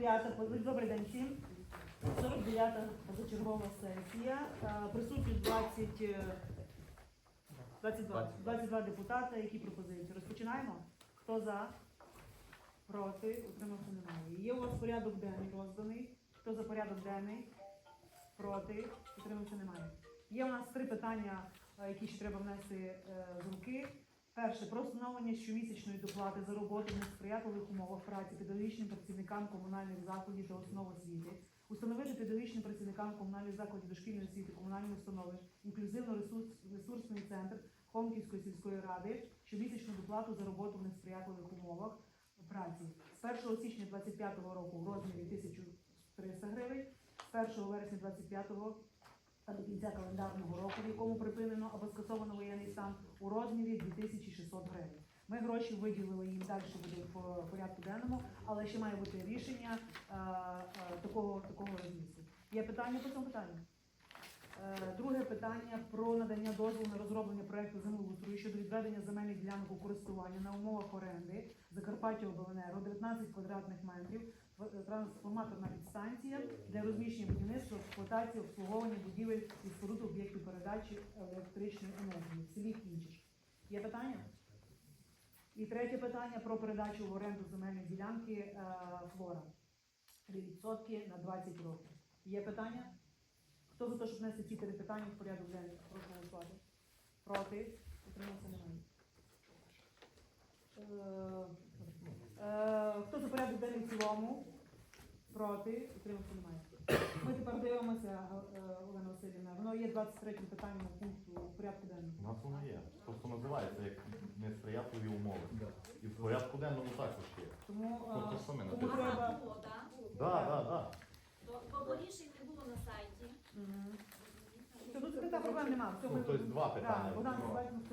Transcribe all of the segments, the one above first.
49-та, добрий день всім. 49-та позачергова сесія. Е, Присутність 20, е, 22, 22 депутата. Які пропозиції? Розпочинаємо? Хто за? Проти? Утримався немає. Є у вас порядок денний розданий. Хто за порядок денний? Проти? Утримався немає. Є у нас три питання, е, які ще треба внести е, з руки. Перше про встановлення щомісячної доплати за роботу в несприятливих умовах праці педагогічним працівникам комунальних закладів та основ освіти, установити педагогічним працівникам комунальних закладів дошкільної освіти, комунальної установи, інклюзивно-ресурсний центр Хомківської сільської ради щомісячну доплату за роботу в несприятливих умовах праці. З 1 січня 2025 року в розмірі 1300 гривень, з 1 вересня 2025 та до кінця календарного року, в якому припинено або скасовано воєнний стан, у розмірі 2600 гривень. Ми гроші виділили їм далі буде по порядку денному, але ще має бути рішення е, е, такого, такого розмісту. Є питання по цьому питанню? Е, Друге питання про надання дозволу на розроблення проекту землеустрою щодо відведення земельних ділянок у користування на умовах оренди Закарпаття Обленерго 19 квадратних метрів, е, трансформаторна підстанція для розміщення будівництва, експлуатації, обслуговування будівель і споруд об'єктів передачі електричної енергії в селі Кінчиш. Є питання? І третє питання про передачу в оренду земельної ділянки е, Флора. 3% на 20 років. Є питання? Хто за те, щоб внести ці три питання в порядок денний? Прошу голосувати. Проти? Утримався немає. Е, е, Хто за порядок денний в цілому? Проти? Утримався немає. Ми тепер дивимося, е, Олена Васильівна. Воно є 23 питанням пункту у порядку денному. У нас воно є. Просто називається як несприятливі умови. І в порядку денному також є. Тому, Тобто напишемо? треба. Так? Да. То, бо рішень не було на сайті. Мгм. Все, Тут така проблем немає. Все, Ну, ми- тобто два питання. Так, Богдан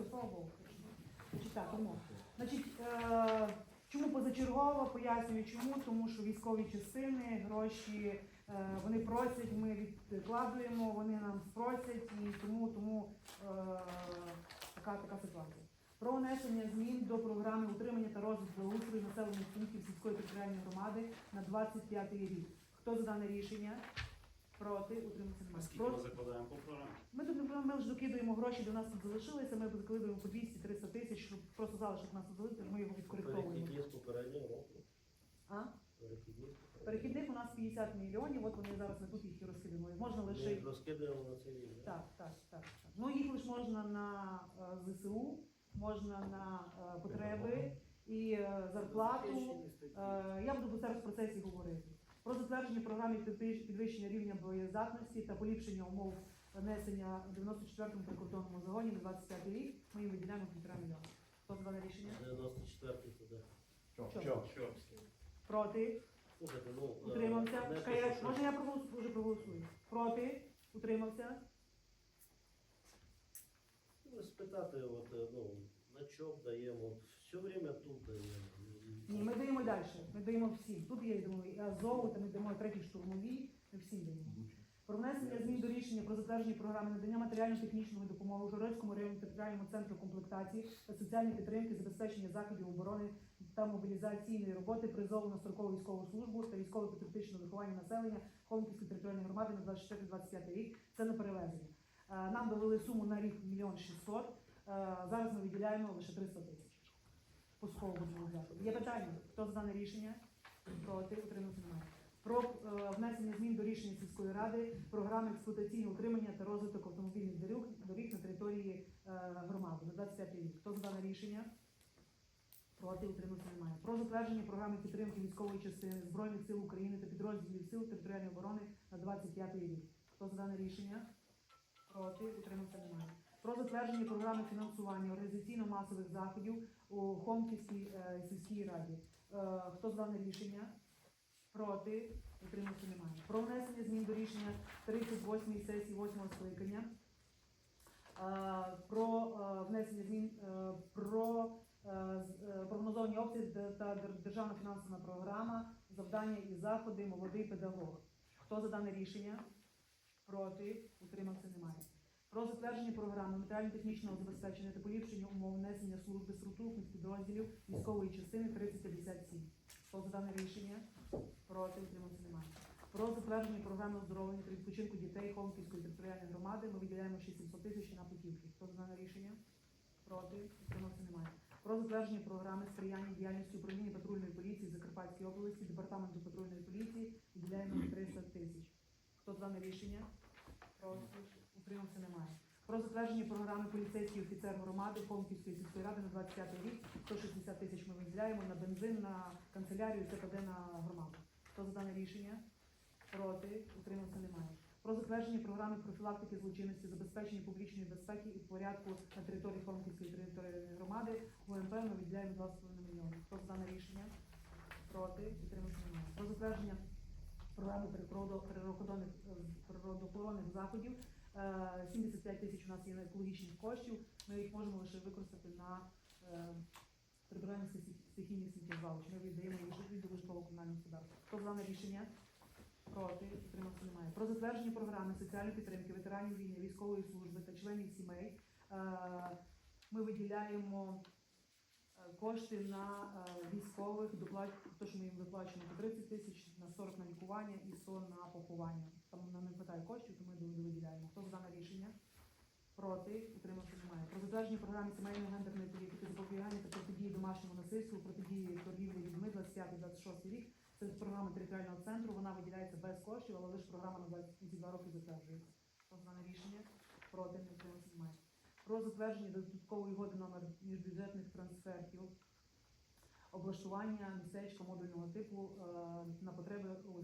слава Богу. Значить, так, тому. Значить, е, чому позачергово, пояснюю чому, тому що військові частини, гроші, е, вони просять, ми відкладуємо, вони нам спросять, і тому, тому е, така, така ситуація. Про внесення змін до програми утримання та розвитку устрою населених пунктів сільської територіальної громади на 25 рік. Хто за дане рішення? Проти, А немає. скільки Проти? ми закладаємо по програмі? Ми тут не ми ж докидуємо гроші, до нас тут залишилися, ми закидуємо по 200-300 тисяч, щоб просто залишок нас тут залишити, ми його відкоректовуємо. Перехідні з попереднього року. А? Перехідні з попереднього. Перехідних у нас 50 мільйонів, от вони зараз ми тут їх і розкидаємо. Можна Ми лише. їх розкидаємо на цей рік. да? Так, так, так. так. Ну їх лише можна на е, ЗСУ, можна на е, потреби і е, зарплату. Е, Я буду зараз в процесі говорити. Про затвердження програми підвищення рівня боєздатності та поліпшення умов несення в 94-му прикордонному загоні на 25 рік. Ми їм виділяємо півтора мільйона. Хто за дане рішення? 94-й туди. Що? Проти? Слухайте, ну... е, Утримався? не Чекай, я- що- Може я проголосую? Вже проголосую. Проти? Утримався? Ну, спитати, от, е, ну, на чому даємо, все время тут даємо. Ні, ми даємо далі. Ми даємо всім. Тут є я думаю, і Азову, та ми даємо третій штурмовій, ми всім даємо. Про внесення змін до рішення про затвердження програми надання матеріально-технічної допомоги у Жорецькому районному територіальному центру комплектації та соціальної підтримки, забезпечення заходів оборони та мобілізаційної роботи, призову на строкову військову службу та військово-патріотичного виховання населення Холмківської територіальної громади на 24-25 рік. Це на перевезення. Е, Нам довели суму на рік мільйон 600. Е, Зараз ми виділяємо лише 300 тисяч. Пусково взяти. Є питання? Хто за дане рішення? Проти? Утримався немає. Про е, внесення змін до рішення сільської ради програми експлуатаційного утримання та розвиток автомобільних доріг, доріг на території е, громади на 25 рік. Хто за дане рішення? Проти утримався немає. Про затвердження програми підтримки військової частини Збройних сил України та підрозділів сил територіальної оборони на 25 рік. Хто за дане рішення? Проти утримався немає. Про затвердження програми фінансування організаційно-масових заходів у Хомківській е, сільській раді. Е, хто за рішення? Проти утримався немає. Про внесення змін до рішення 38-ї сесії 8-го скликання. Е, про внесення змін про прогнозовані та- та державна фінансова програма, завдання і заходи, молодий педагог. Хто за дане рішення? Проти утримався немає. Про затвердження програми матеріально-технічного забезпечення та поліпшення умов несення служби структурних підрозділів військової частини 3057. Хто за дане рішення? Проти, утримався немає. Про затвердження програми оздоровлення та відпочинку дітей Холмківської територіальної громади ми виділяємо ще 700 тисяч на путівки. Хто за дане рішення? Проти, утримався немає. Про затвердження програми сприяння діяльності управління патрульної поліції Закарпатської області, департаменту патрульної поліції виділяємо 300 тисяч. Хто за дане рішення? Проти, утримався немає. Про затвердження програми поліцейський офіцер громади Холмківської сільської ради на 25 рік. 160 тисяч ми виділяємо на бензин, на канцелярію, це паде на громаду. Хто за дане рішення? Проти, утримався немає. Про затвердження програми профілактики злочинності, забезпечення публічної безпеки і порядку на території Холмківської територіальної громади УМП ми виділяємо 2,5 мільйони. Хто за дане рішення? Проти, утримався немає. Про затвердження програми е, природоохоронних заходів. Е, 75 тисяч у нас є на екологічних коштів. Ми їх можемо лише використати на е, прибирання стихі- стихійних сміттєзвалищ. Ми віддаємо їх від житлово комунального господарства. Хто за рішення? Проти, утримався немає. Про затвердження програми соціальної підтримки ветеранів війни, військової служби та членів сімей. Е, Ми виділяємо е, кошти на е, військових, доплат, то, що ми їм виплачуємо по 30 тисяч, на 40 на лікування і 100 на поховання. Там нам не вистачає коштів, то ми виділяємо. Хто за дане рішення? Проти, утримався немає. Про затвердження програми сімейної гендерної політики, запобігання та протидії домашньому насильству, протидії торгівлі людьми 25-26 рік. Це програма територіального центру, вона виділяється без коштів, але лише програма на 22 роки затверджується. Хто за дане рішення? Проти, не утримався немає. Про затвердження додаткової угоди номер міжбюджетних трансфертів облаштування містечка модульного типу е, на потреби е,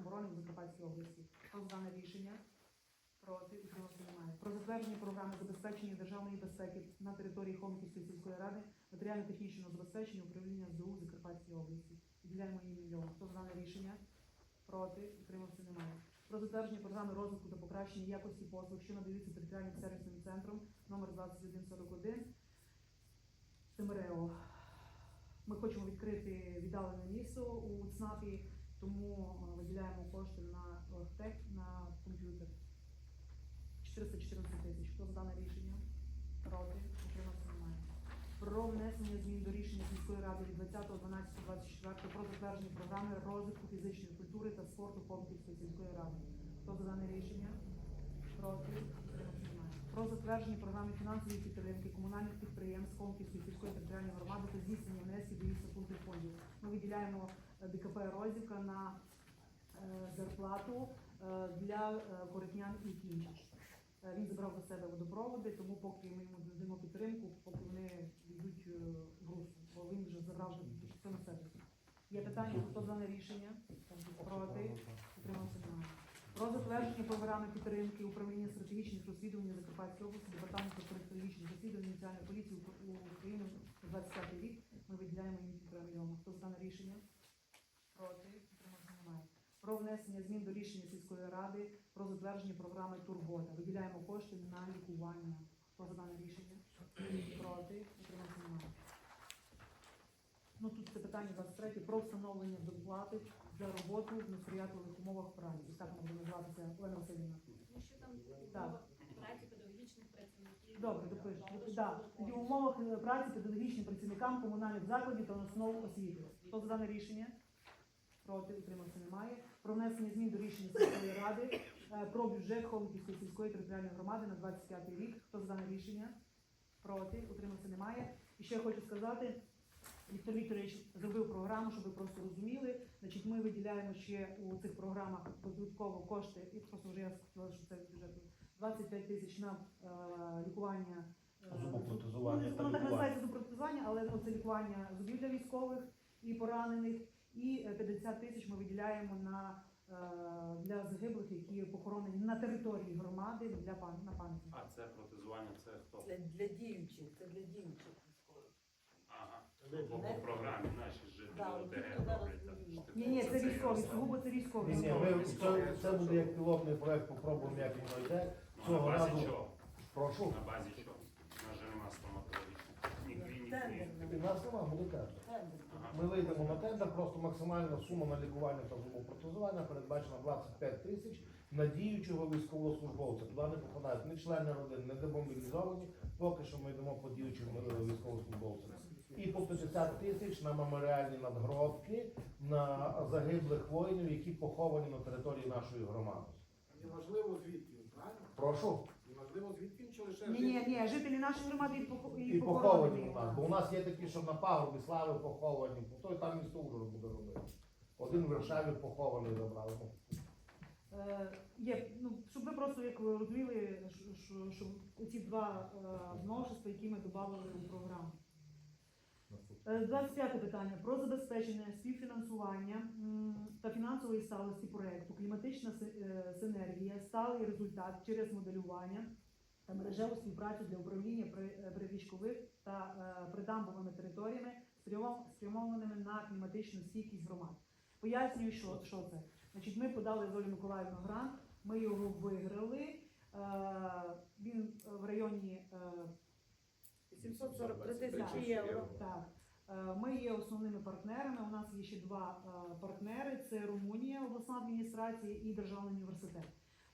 оборони в Закарпатській області. За дане рішення? Проти утримався немає. Про затвердження програми забезпечення державної безпеки на території Хомківської сільської ради, матеріально-технічного забезпечення управління ЗУ в Закарпатській області. Виділяємо їй мільйон. Хто за дане рішення? Проти утримався немає. Про затвердження програми розвитку та покращення якості послуг, що надаються територіальним сервісним центром номер 2141 Семерео. Ми хочемо відкрити віддалене місто у ЦНАПі, тому е, виділяємо кошти на оргтек, на комп'ютер. 414 тисяч. Хто за дане рішення? Проти? Утримався немає. Про внесення змін до рішення міської ради від 20.12.24 про затвердження програми розвитку фізичної культури та спорту Хомківської сільської ради. Хто за дане рішення? Проти? Утримався. Про затвердження програми фінансової підтримки комунальних підприємств Хомківської сільської територіальної громади та здійснення внесків до їх статутних фондів. Ми виділяємо е, ДКП Розівка на е, зарплату е, для коротнян і кінчич. Е, Він забрав до себе водопроводи, тому поки ми йому додаємо підтримку, поки вони йдуть в русло, бо він вже забрав все на себе. Є питання, хто за рішення? Проти? Утримався немає. Про затвердження програми підтримки управління стратегічних розслідувань Закарпатської області, департаменту стратегічних розслідувань Національної поліції У- України на 25 рік. Ми виділяємо їм півтора мільйона. Хто за дане рішення? Проти? Утримався немає. Про внесення змін до рішення сільської ради про затвердження програми Турбота. Виділяємо кошти на лікування. Хто за дане рішення? Проти? Утримався немає. Ну тут це питання 23 про встановлення доплати за роботу в несприятливих умовах праці. Ось Так воно називатися Олена Васильівна. Тому що там умова праці педагогічних працівників. Добре, допишемо. Да. Тоді в умовах праці педагогічним працівникам комунальних закладів та основ освіти. Хто за дане рішення? Проти утримався немає. Про внесення змін до рішення сільської ради е, про бюджет Холмківської сільської територіальної громади на 25 рік. Хто за дане рішення? Проти утримався немає. І ще хочу сказати. Віктор Вікторович зробив програму, щоб ви просто розуміли. Значить, ми виділяємо ще у цих програмах додатково кошти, і просто вже я сказала, що це бюджету 25 тисяч на е, лікування. е, Зубопротезування ну, та Воно так лікування. називається зубопротезування, але ну, це лікування зубів для військових і поранених. І е, 50 тисяч ми виділяємо на е, для загиблих, які похоронені на території громади для на пам'яті. А це протезування, це хто? Для, для діючих, це для діючих Не По, програмі наші жителі Да, от роблять. Ні, ні, це військові, ясно. сугубо це військові. Ні, ні, ми, це, це буде як пілотний проект, попробуємо, як воно йде. Ну, на Цього базі разу чого? прошу. На базі чого? У нас же нема стоматологічних. Ні клінік, Тендер ні. У нас нема, буде тендер. Тендер. Ага. Ми вийдемо на тендер, просто максимальна сума на лікування та зубопротезування передбачена 25 тисяч на діючого військовослужбовця. Туди не попадають ні члени родин, ні демобілізовані. Поки що ми йдемо по діючим 160 тисяч на меморіальні надгробки на загиблих воїнів, які поховані на території нашої громади. Неважливо звідки, він, правильно? Прошу. Неважливо звідки він, чи лише Ні, ні, ні, жителі нашої громади і пох- і поховані у нас. Бо у нас є такі, що на пагорбі слави поховані, ну, то і там місто уже буде робити. Один в Варшаві похований забрали. Е, Є, ну, щоб ви просто як ви розуміли, що- що- щоб ці два е, новшества, які ми додали у програму. Е, 25 питання про забезпечення співфінансування та фінансової сталості проекту кліматична е, синергія, сталий результат через моделювання та мережеву співпрацю для управління при, е, прирічкових та е, придамбовими територіями, спрямованими на кліматичну стійкість громад. Пояснюю, що, що це. Значить, ми подали з Олі Миколаївну грант, ми його виграли. Е, він в районі е, 743 тисячі євро. Так, Е, ми є основними партнерами. У нас є ще два е, партнери: це Румунія, обласна адміністрація і державний університет.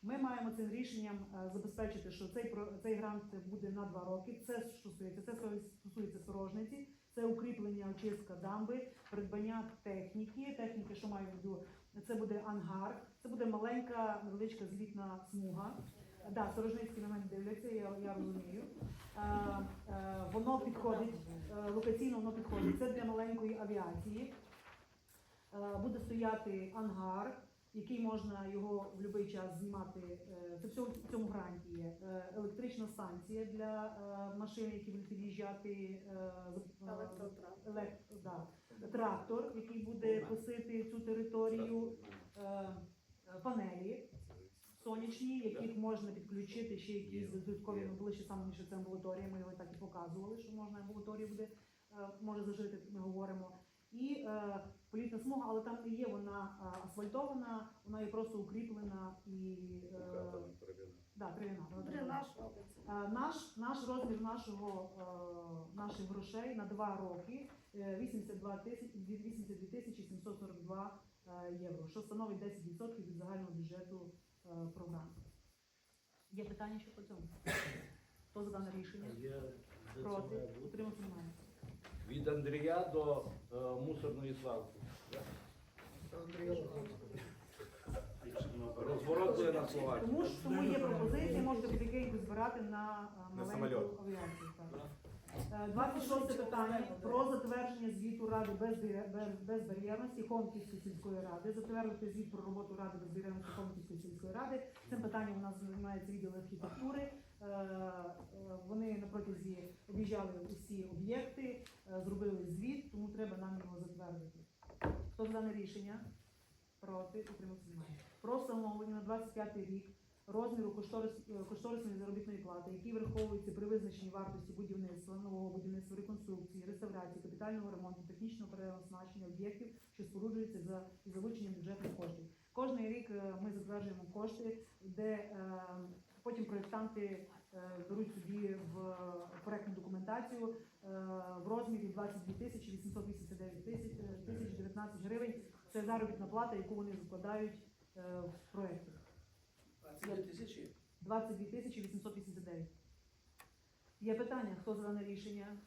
Ми маємо цим рішенням е, забезпечити, що цей цей грант буде на два роки. Це стосується, це стосується сорожниці, це укріплення очистка дамби, придбання техніки. Техніки, що маю в виду, це буде ангар, це буде маленька невеличка злітна смуга. Да, Сторожницькі на мене дивляться, я, я розумію. Е, е, воно підходить, е, локаційно воно підходить. Це для маленької авіації. Е, буде стояти ангар, який можна його в будь-який час знімати. Е, це все в цьому гранті є. Е, електрична станція для е, машин, які будуть під'їжджати. е, е, елект- да. Трактор, який буде косити цю територію, панелі сонячні, яких можна підключити ще якісь додаткові, ми були ще саме більше це амбулаторія, ми його так і показували, що можна амбулаторія буде, е, може зажити, ми говоримо. І е, політна смуга, але там не є вона е, асфальтована, вона є просто укріплена і е, да, трав'яна. вона. Е, Наш, наш розмір нашого, е, наших грошей на два роки е, 82 тисячі 82 тисячі 742 е, євро, що становить 10% від загального бюджету е, програми. Є питання ще по цьому? Хто за дане рішення? Це Проти? бути? Утримався немає. Від Андрія до е, мусорної свалки. Розворот буде на Словакію. Тому ж тому є пропозиції, можете потихеньку збирати на е, На маленьку самольот. Авіацію. так. Е, 26 питання про затвердження звіту Ради без- безбар'єрності Хомківської сільської ради. Затвердити звіт про роботу Ради безбар'єрності Хомківської сільської ради. Цим питанням у нас займається відділ архітектури. Е, е, Вони на протязі об'їжджали усі об'єкти, е, зробили звіт, тому треба нам його затвердити. Хто за дане рішення? Проти утримався. Про встановлення на 25 рік розміру кошторис, е, кошторисної заробітної плати, які враховуються при визначенні вартості будівництва, нового будівництва, реконструкції, реставрації, капітального ремонту, технічного переоснащення об'єктів, що споруджуються за залученням бюджетних коштів. Кожний рік е, ми затверджуємо кошти, де е, потім проєктанти беруть собі в проектну документацію в розмірі 22 тисячі 889 тисяч е, тисяч 19 гривень. Це заробітна плата, яку вони закладають в проєкти. 22 тисячі? 22 тисячі 889. Є питання, хто за дане рішення?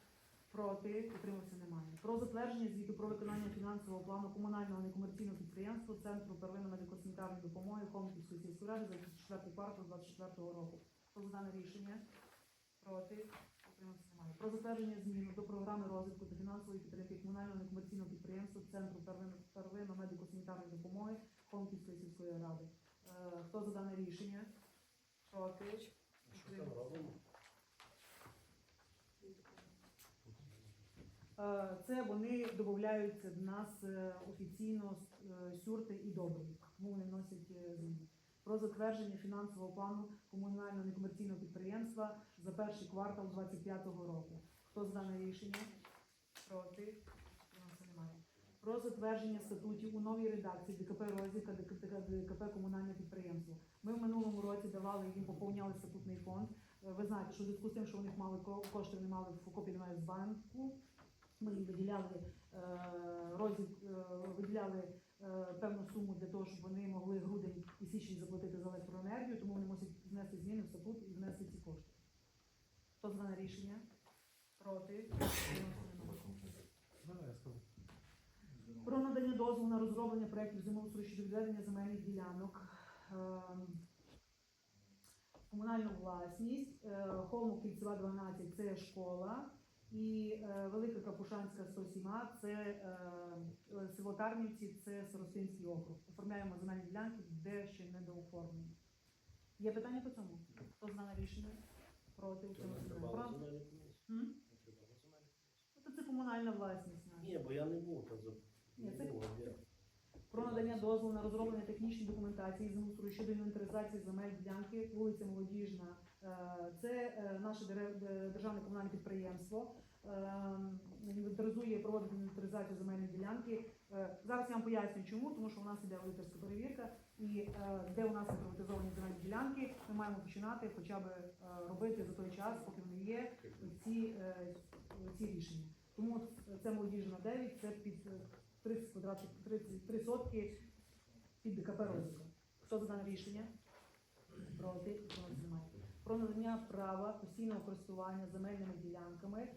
Проти, утримався немає. Про затвердження звіту про виконання фінансового плану комунального некомерційного підприємства Центру первинної медико-санітарної допомоги Хомківської сільської ради за 4 квартал 24 року. Хто за дане рішення? Проти, утримався немає. Про затвердження змін до програми розвитку та фінансової підтримки комунального некомерційного підприємства Центру первинної медико-санітарної допомоги Хомківської сільської ради. Е, Хто за дане рішення? Проти? Що там робимо? Е, Це вони додаються до нас е, офіційно сюрти і добрі. Тому вони вносять зміни. Про затвердження фінансового плану комунального некомерційного підприємства за перший квартал 2025 року. Хто за дане рішення? Проти? Про затвердження статутів у новій редакції ДКП Розвідка, ДКП, комунальне підприємство. Ми в минулому році давали їм поповняли статутний фонд. Е, Ви знаєте, що в зв'язку з тим, що у них мали кошти, вони мали в немає з банку. Ми їм виділяли е, розділ, е, виділяли певну суму для того, щоб вони могли грудень і січень заплатити за електроенергію, тому вони мусять внести зміни в статут і внести ці кошти. Хто за рішення? Проти? Утримався? Немає. Про надання дозволу на розроблення проєктів землеустрою щодо відведення земельних ділянок. ем, Комунальну власність, е, Холму Кільцева 12 це школа, і е, Велика Капушанська 107 це е, село Тарнівці, це Соростинський округ. Оформляємо земельні ділянки, де ще не дооформлені. Є питання по цьому? Хто знає рішення? Проти Це комісію? Це комунальна власність. Ні, бо я не був Ні, це-. Про надання дозволу на розроблення технічної документації землеустрою щодо інвентаризації земель ділянки вулиця Молодіжна. Е, Це е, наше державне комунальне підприємство. Е, Інвентаризує, проводить інвентаризацію земельної ділянки. Зараз я вам поясню, чому, тому що у нас іде аудиторська перевірка, і де у нас є приватизовані земельні ділянки, ми маємо починати хоча б робити за той час, поки вони є, ці, ці рішення. Тому це молодіжна 9, це під е, 30 квадратних 33 сотки під ДКП розвитку. Хто за дане рішення? Проти Утримався? Немає. Про надання права постійного користування земельними ділянками е,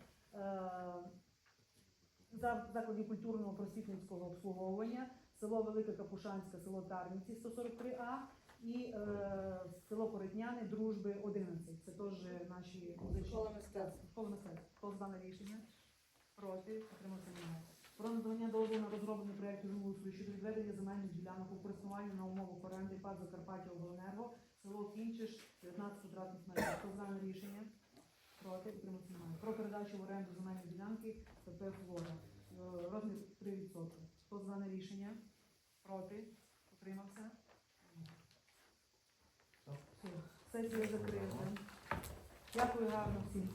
за закладів культурного просвітницького обслуговування, село Велика Капушанська, село Тарниці 143А і е, село Поритняни, Дружби 11. Це теж наші музичні Школа мистецтв. Школа мистецтв. Хто за дане рішення? Проти Утримався? Немає. Про надання дозволу на розроблення проєкту землеустрою щодо відведення земельних ділянок у користування на умовах оренди ПАД Закарпаття Обленерго, село Кінчиш, 19 квадратних метрів. Хто за рішення? Проти Утримався? Немає. Про передачу в оренду земельної ділянки ПП Флора. Е, Розмір 3%. Хто за рішення? Проти? Утримався? Сесія закрита. Дякую гарно всім.